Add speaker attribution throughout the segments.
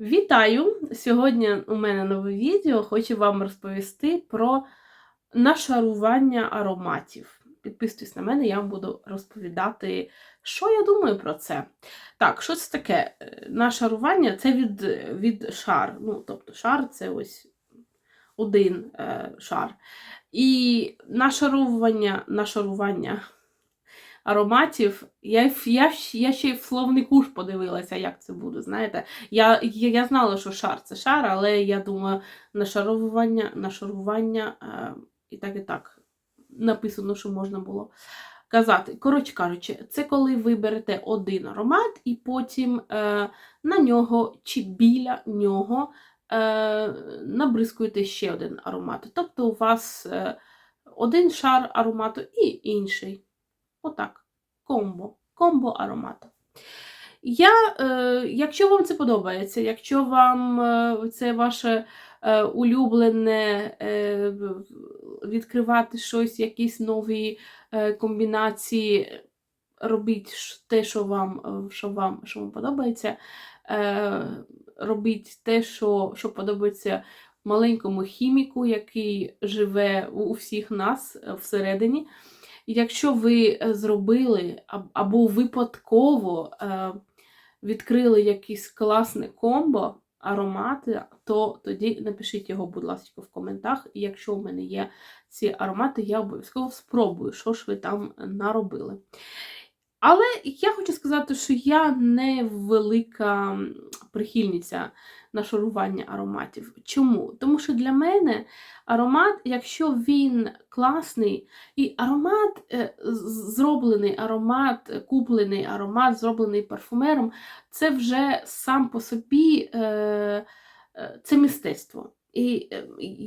Speaker 1: Вітаю! Сьогодні у мене нове відео. Хочу вам розповісти про нашарування ароматів. Підписуйтесь на мене, я вам буду розповідати, що я думаю про це. Так, що це таке? Е, Нашарування це від, від шар. Ну, тобто, шар це ось один е, шар. І нашарування, нашарування ароматів. Я, я, я ще й в словнику ж подивилася, як це буде. знаєте. Я, я, я знала, що шар це шар, але я думаю, нашарування, нашарування е, і так і так написано, що можна було казати. Коротше кажучи, це коли ви берете один аромат і потім е, на нього чи біля нього е, набризкуєте ще один аромат. Тобто у вас е, один шар аромату і інший. Отак. Комбо. Комбо аромату. Я, е, Якщо вам це подобається, якщо вам е, це ваше е, улюблене е, відкривати щось, якісь нові е, комбінації, робіть те, що вам, е, що вам, що вам подобається. Е, робіть те, що, що подобається маленькому хіміку, який живе у всіх нас е, всередині. Якщо ви е, зробили або випадково е, відкрили якийсь класне комбо аромати, то тоді напишіть його, будь ласка, в коментах. І якщо у мене є ці аромати, я обов'язково спробую, що ж ви там наробили. Але я хочу сказати, що я не велика м, прихильниця нашарування ароматів. Чому? Тому що для мене аромат, якщо він класний, і аромат е, зроблений аромат, е, куплений аромат, зроблений парфумером, це вже сам по собі е, це мистецтво. І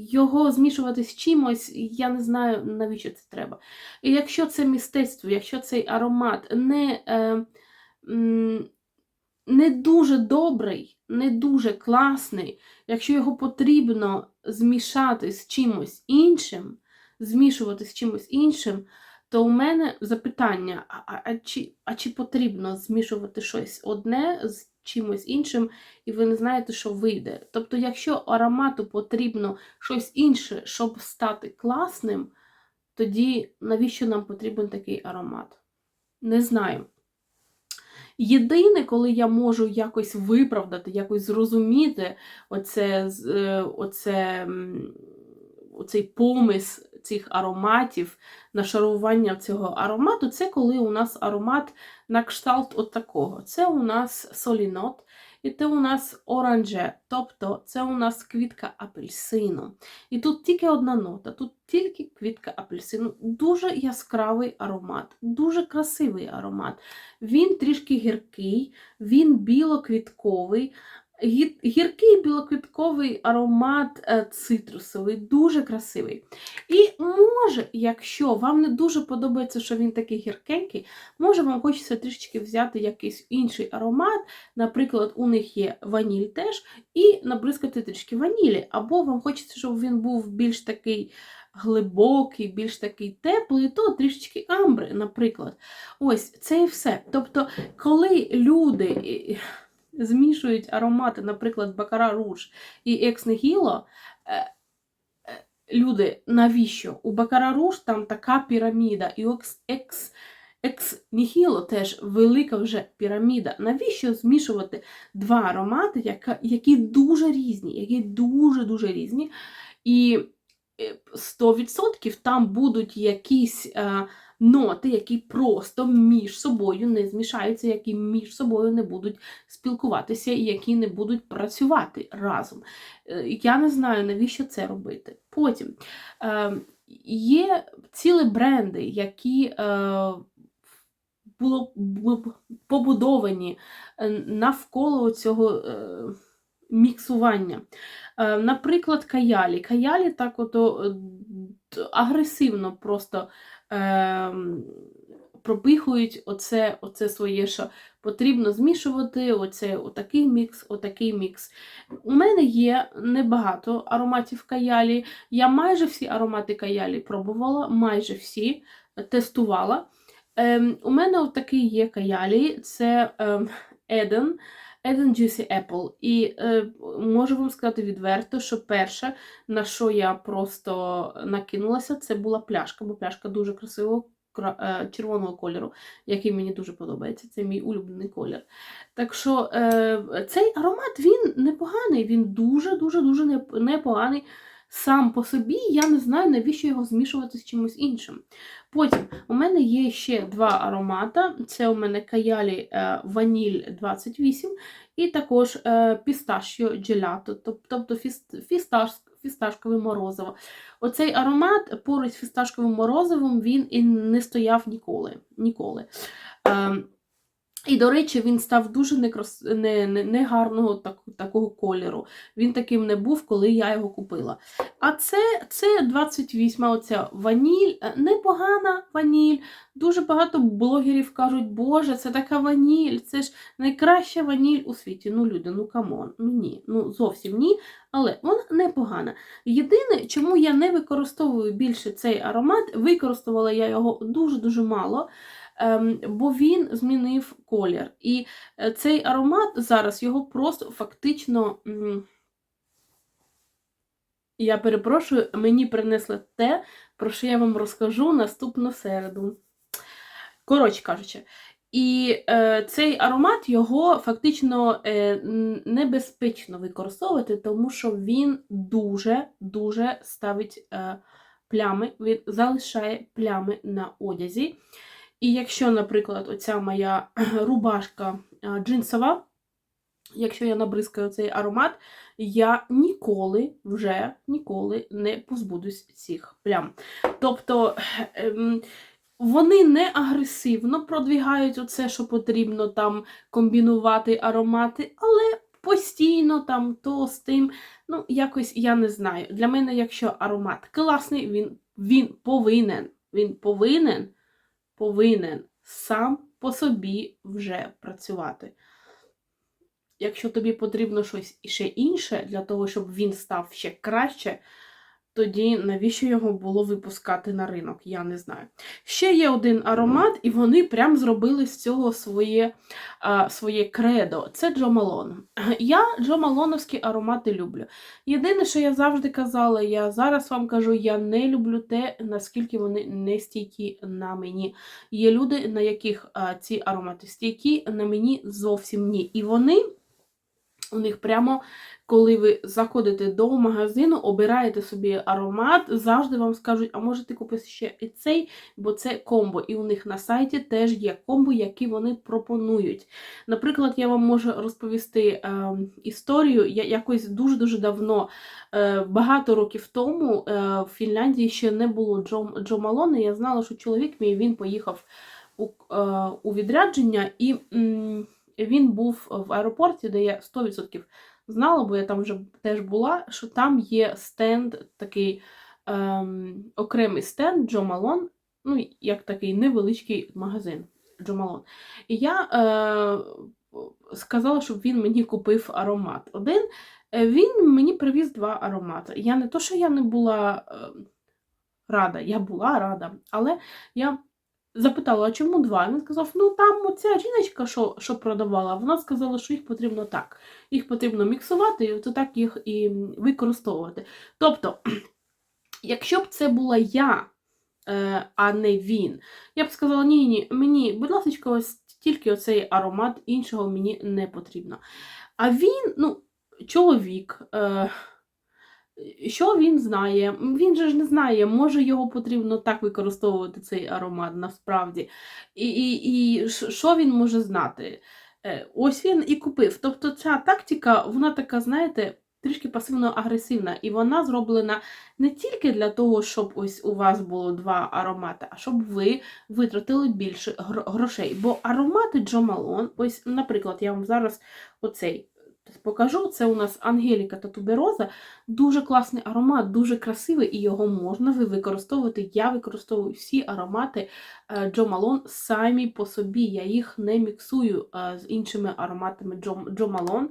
Speaker 1: його змішувати з чимось, я не знаю, навіщо це треба. І якщо це мистецтво, якщо цей аромат не, е, не дуже добрий, не дуже класний, якщо його потрібно змішати з чимось іншим, змішувати з чимось іншим, то у мене запитання: а, а, чи, а чи потрібно змішувати щось одне з чимось іншим, і ви не знаєте, що вийде? Тобто, якщо аромату потрібно щось інше, щоб стати класним, тоді навіщо нам потрібен такий аромат? Не знаю. Єдине, коли я можу якось виправдати, якось зрозуміти оце, е, оце, оцей помис цих ароматів, нашарування цього аромату, це коли у нас аромат на кшталт от такого. Це у нас солінот, і це у нас оранже, тобто це у нас квітка апельсину. І тут тільки одна нота, тут тільки квітка апельсину. Дуже яскравий аромат, дуже красивий аромат. Він трішки гіркий, він білоквітковий. Гі- Гіркий білоквітковий аромат е, цитрусовий, дуже красивий. І може, якщо вам не дуже подобається, що він такий гіркенький, може вам хочеться трішечки взяти якийсь інший аромат. Наприклад, у них є ваніль теж, і набризкати трішки ванілі. Або вам хочеться, щоб він був більш такий глибокий, більш такий теплий, то трішечки амбри, наприклад. Ось це і все. Тобто, коли люди змішують аромати, наприклад, Бакара Руж і Екс Нігіло, е, е, люди, навіщо? У Бакара Руж там така піраміда, і Екс, Екс, Екс Нігіло теж велика вже піраміда. Навіщо змішувати два аромати, які дуже різні, які дуже-дуже різні. І е, 100% там будуть якісь е, ноти, які просто між собою не змішаються, які між собою не будуть спілкуватися і які не будуть працювати разом. Е, Я не знаю, навіщо це робити. Потім е, є цілі бренди, які е, було побудовані навколо цього міксування. Наприклад, каялі. Каялі так ото агресивно просто е, пропихують оце, оце своє, що потрібно змішувати, оце отакий мікс, отакий мікс. У мене є небагато ароматів каялі. Я майже всі аромати каялі пробувала, майже всі е, тестувала. Ем, у мене отакий є каялі, це ем, Еден. Eden Juicy Apple. І е, можу вам сказати відверто, що перше, на що я просто накинулася, це була пляшка, бо пляшка дуже красивого е, червоного кольору, який мені дуже подобається. Це мій улюблений колір. Так що е, цей аромат він непоганий, він дуже-дуже дуже непоганий. Сам по собі я не знаю, навіщо його змішувати з чимось іншим. Потім у мене є ще два аромата. Це у мене Каялі е, Ваніль 28 і також е, пісташіо джелято, тобто фіс- фісташ, фісташкове морозиво. Оцей аромат поруч з фісташковим морозивом він і не стояв ніколи. ніколи. І, до речі, він став дуже некрас... не, не, негарного так, такого кольору. Він таким не був, коли я його купила. А це, це 28 оця ваніль, е, непогана ваніль. Дуже багато блогерів кажуть, Боже, це така ваніль, це ж найкраща ваніль у світі. Ну, люди, ну камон, ну ні, ну зовсім ні. Але вона непогана. Єдине, чому я не використовую більше цей аромат, використовувала я його дуже-дуже мало. Ем, бо він змінив колір. І е, цей аромат зараз його просто фактично. Я перепрошую, мені принесли те, про що я вам розкажу наступну середу. Коротше кажучи, і е, цей аромат його фактично е, небезпечно використовувати, тому що він дуже-дуже ставить е, плями, він залишає плями на одязі. І якщо, наприклад, оця моя рубашка джинсова, якщо я набризкаю цей аромат, я ніколи вже ніколи не позбудусь цих плям. Тобто ем, вони не агресивно продвігають оце, що потрібно там комбінувати аромати, але постійно там то з тим, ну, якось я не знаю. Для мене, якщо аромат класний, він, він повинен, він повинен повинен сам по собі вже працювати. Якщо тобі потрібно щось іще інше для того, щоб він став ще краще, тоді навіщо його було випускати на ринок? Я не знаю. Ще є один аромат, і вони прям зробили з цього своє, а, своє кредо. Це Джо Малон. Я Джо Малоновські аромати люблю. Єдине, що я завжди казала, я зараз вам кажу, я не люблю те, наскільки вони не стійкі на мені. Є люди, на яких а, ці аромати стійкі, на мені зовсім ні. І вони. У них прямо, коли ви заходите до магазину, обираєте собі аромат, завжди вам скажуть, а може ти купиш ще і цей, бо це комбо. І у них на сайті теж є комбо, які вони пропонують. Наприклад, я вам можу розповісти е, історію. Я якось дуже-дуже давно, е, багато років тому, е, в Фінляндії ще не було Джо, Джо Малона. Я знала, що чоловік мій він поїхав у, е, у відрядження і. м, він був в аеропорті, де я 100% знала, бо я там вже теж була, що там є стенд, такий ем, окремий стенд Джо Малон, ну, як такий невеличкий магазин Джо Малон. І я е, сказала, щоб він мені купив аромат. Один Е, він мені привіз два аромати. Я не то, що я не була е, рада, я була рада, але я запитала, а чому два? Він сказав, ну там оця жіночка, що, що продавала, вона сказала, що їх потрібно так. Їх потрібно міксувати, і от так їх і використовувати. Тобто, якщо б це була я, е, а не він, я б сказала, ні, ні, мені, будь ласка, ось тільки оцей аромат, іншого мені не потрібно. А він, ну, чоловік. Е, що він знає? Він же ж не знає, може його потрібно так використовувати цей аромат насправді. І, і, і що він може знати? Е, Ось він і купив. Тобто ця тактика, вона така, знаєте, трішки пасивно-агресивна, і вона зроблена не тільки для того, щоб ось у вас було два аромати, а щоб ви витратили більше грошей. Бо аромати Джо Малон, ось, наприклад, я вам зараз оцей покажу. Це у нас Ангеліка та Тубероза. Дуже класний аромат, дуже красивий, і його можна ви використовувати. Я використовую всі аромати е, Джо Малон самі по собі. Я їх не міксую е, з іншими ароматами Джо, Джо Малон.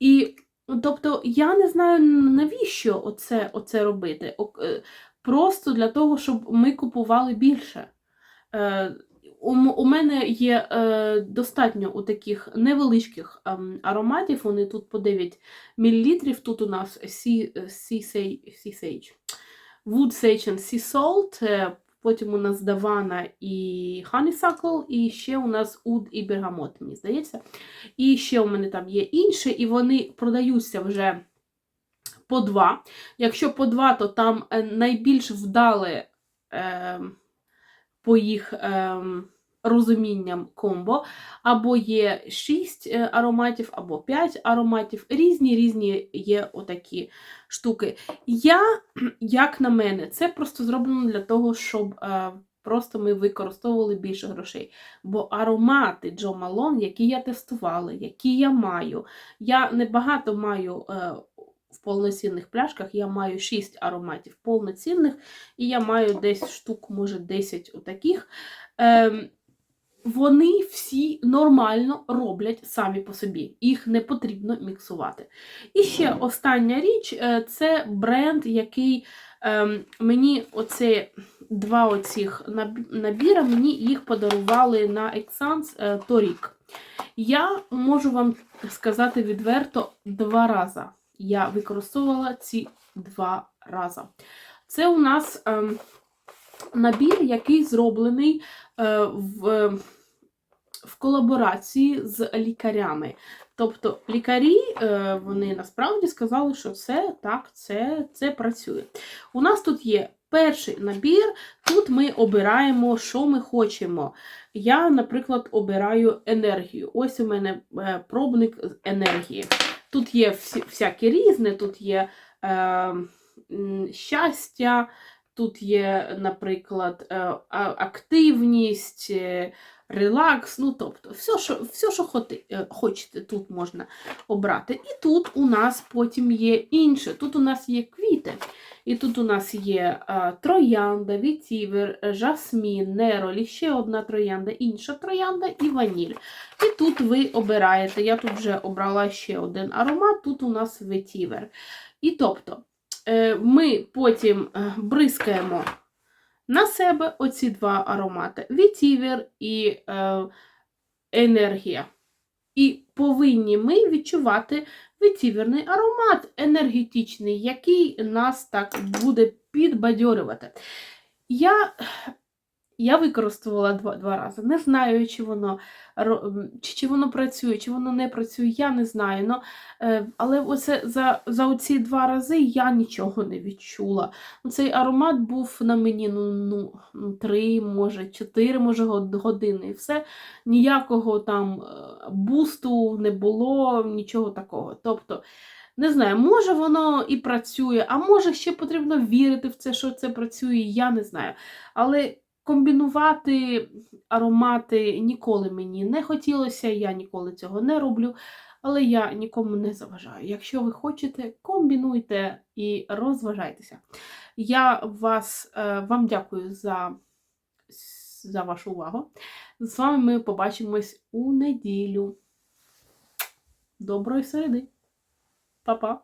Speaker 1: І тобто я не знаю, навіщо оце, оце робити. Е, Просто для того, щоб ми купували більше. Е, у, мене є е, достатньо у таких невеличких ем, ароматів. Вони тут по 9 мл. Тут у нас Sea, Sage- Sage, Wood Sage and Sea Salt. е, Потім у нас Давана і Honeysuckle, і ще у нас Уд і Бергамот, мені здається. І ще у мене там є інші, і вони продаються вже по два. Якщо по два, то там е, найбільш вдале е, по їх е, розумінням комбо. Або є 6 ароматів, або 5 ароматів. Різні різні є отакі штуки. Я, як на мене, це просто зроблено для того, щоб. Е, Просто ми використовували більше грошей. Бо аромати Джо Малон, які я тестувала, які я маю, я небагато маю е, в повноцінних пляшках, я маю 6 ароматів повноцінних, і я маю десь штук, може, 10 отаких. Ем, вони всі нормально роблять самі по собі, їх не потрібно міксувати. І ще остання річ е, це бренд, який ем, мені оце два оцих наб- набіра, мені їх подарували на Ексанс е, торік. Я можу вам сказати відверто два рази. Я використовувала ці два рази. Це у нас ем, набір, який зроблений е, в, в колаборації з лікарями. Тобто лікарі е, вони насправді сказали, що це так, це, це працює. У нас тут є перший набір, тут ми обираємо, що ми хочемо. Я, наприклад, обираю енергію. Ось у мене е, пробник з енергії. Тут є всі, всякі різне, тут є е, щастя, тут є, наприклад, е, активність, е, релакс. Ну, тобто, все, що, все, що е, хочете, тут можна обрати. І тут у нас потім є інше. Тут у нас є квіти. І тут у нас є троянда, вітівер, жасмін, неролі, ще одна троянда, інша троянда і ваніль. І тут ви обираєте. Я тут вже обрала ще один аромат, тут у нас ветівер. І тобто ми потім е, бризкаємо на себе оці два аромати: вітівер і е, енергія. І повинні ми відчувати вітіверний аромат енергетичний, який нас так буде підбадьорювати. Я, я використовувала два, два рази. Не знаю, чи воно, чи, чи воно працює, чи воно не працює, я не знаю. Но, е, але оце, за, за оці два рази я нічого не відчула. Ну, Цей аромат був на мені ну, ну, ну, три, може, чотири може, години. І все. Ніякого там е, бусту не було, нічого такого. Тобто, не знаю, може воно і працює, а може ще потрібно вірити в це, що це працює, я не знаю. Але комбінувати аромати ніколи мені не хотілося, я ніколи цього не роблю. Але я нікому не заважаю. Якщо ви хочете, комбінуйте і розважайтеся. Я вас, е, вам дякую за, за вашу увагу. З вами ми побачимось у неділю. Доброї середи. Па-па!